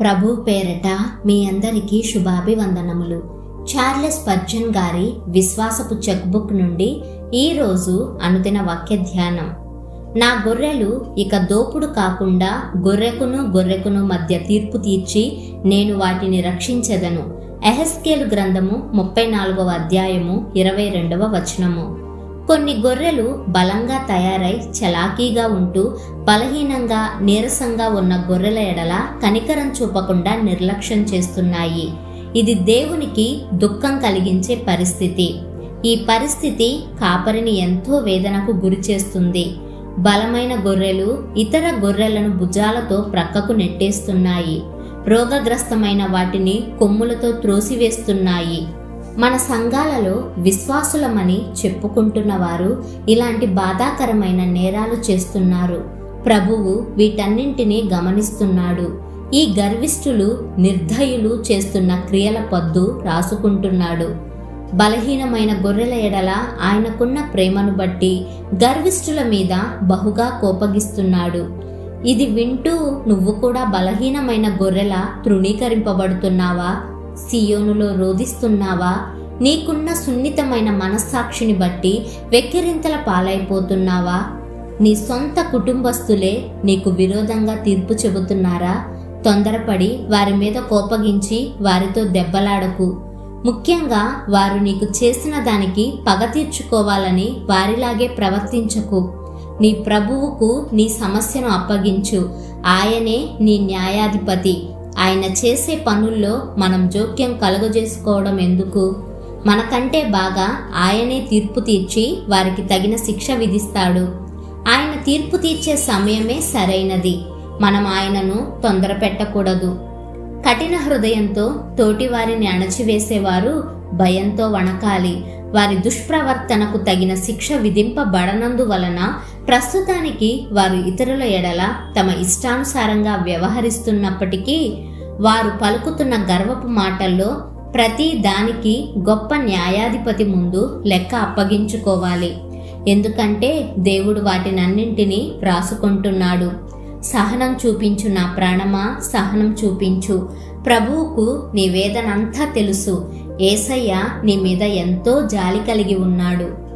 ప్రభు పేరట మీ అందరికీ శుభాభివందనములు. చార్లెస్ పర్జన్ గారి విశ్వాసపు చెక్బుక్ నుండి ఈరోజు అనుదిన వాక్య ధ్యానం. నా గొర్రెలు ఇక దోపుడు కాకుండా గొర్రెకును గొర్రెకును మధ్య తీర్పు తీర్చి నేను వాటిని రక్షించెదను. ఎహెస్కేలు గ్రంథము ముప్పై నాలుగవ అధ్యాయము ఇరవై రెండవ వచనము. కొన్ని గొర్రెలు బలంగా తయారై చలాకీగా ఉంటూ బలహీనంగా నీరసంగా ఉన్న గొర్రెల ఎడల కనికరం చూపకుండా నిర్లక్ష్యం చేస్తున్నాయి. ఇది దేవునికి దుఃఖం కలిగించే పరిస్థితి. ఈ పరిస్థితి కాపరిని ఎంతో వేదనకు గురి చేస్తుంది. బలమైన గొర్రెలు ఇతర గొర్రెలను భుజాలతో ప్రక్కకు నెట్టేస్తున్నాయి. రోగగ్రస్తమైన వాటిని కొమ్ములతో త్రోసివేస్తున్నాయి. మన సంఘాలలో విశ్వాసులమని చెప్పుకుంటున్న వారు ఇలాంటి బాధాకరమైన నేరాలు చేస్తున్నారు. ప్రభువు వీటన్నింటినీ గమనిస్తున్నాడు. ఈ గర్విష్ఠులు నిర్ధయులు చేస్తున్న క్రియల పద్దు రాసుకుంటున్నాడు. బలహీనమైన గొర్రెల ఎడల ఆయనకున్న ప్రేమను బట్టి గర్విష్ఠుల మీద బహుగా కోపగిస్తున్నాడు. ఇది వింటూ నువ్వు కూడా బలహీనమైన గొర్రెల తృణీకరింపబడుతున్నావా? సియోనులో రోధిస్తున్నావా? నీకున్న సున్నితమైన మనస్సాక్షిని బట్టి వెక్కిరింతల పాలైపోతున్నావా? నీ సొంత కుటుంబస్తులే నీకు విరోధంగా తీర్పు చెబుతున్నారా? తొందరపడి వారి మీద కోపగించి వారితో దెబ్బలాడకు. ముఖ్యంగా వారు నీకు చేసిన దానికి పగ తీర్చుకోవాలని వారిలాగే ప్రవర్తించకు. నీ ప్రభువుకు నీ సమస్యను అప్పగించు. ఆయనే నీ న్యాయాధిపతి. ఆయన చేసే పనుల్లో మనం జోక్యం కలుగజేసుకోవడం ఎందుకు? మనకంటే బాగా ఆయనే తీర్పు తీర్చి వారికి తగిన శిక్ష విధిస్తాడు. ఆయన తీర్పు తీర్చే సమయమే సరైనది. మనం ఆయనను తొందర పెట్టకూడదు. కఠిన హృదయంతో తోటివారిని అణచివేసేవారు భయంతో వణకాలి. వారి దుష్ప్రవర్తనకు తగిన శిక్ష విధింపబడనందు వలన ప్రస్తుతానికి వారు ఇతరుల ఎడల తమ ఇష్టానుసారంగా వ్యవహరిస్తున్నప్పటికీ వారు పలుకుతున్న గర్వపు మాటల్లో ప్రతి దానికి గొప్ప న్యాయాధిపతి ముందు లెక్క అప్పగించుకోవాలి. ఎందుకంటే దేవుడు వాటినన్నింటినీ వ్రాసుకుంటున్నాడు. సహనం చూపించు నా ప్రాణమా? సహనం చూపించు. ప్రభువుకు నీ వేదనంతా తెలుసు. ఏసయ్య నీ మీద ఎంతో జాలి కలిగి ఉన్నాడు.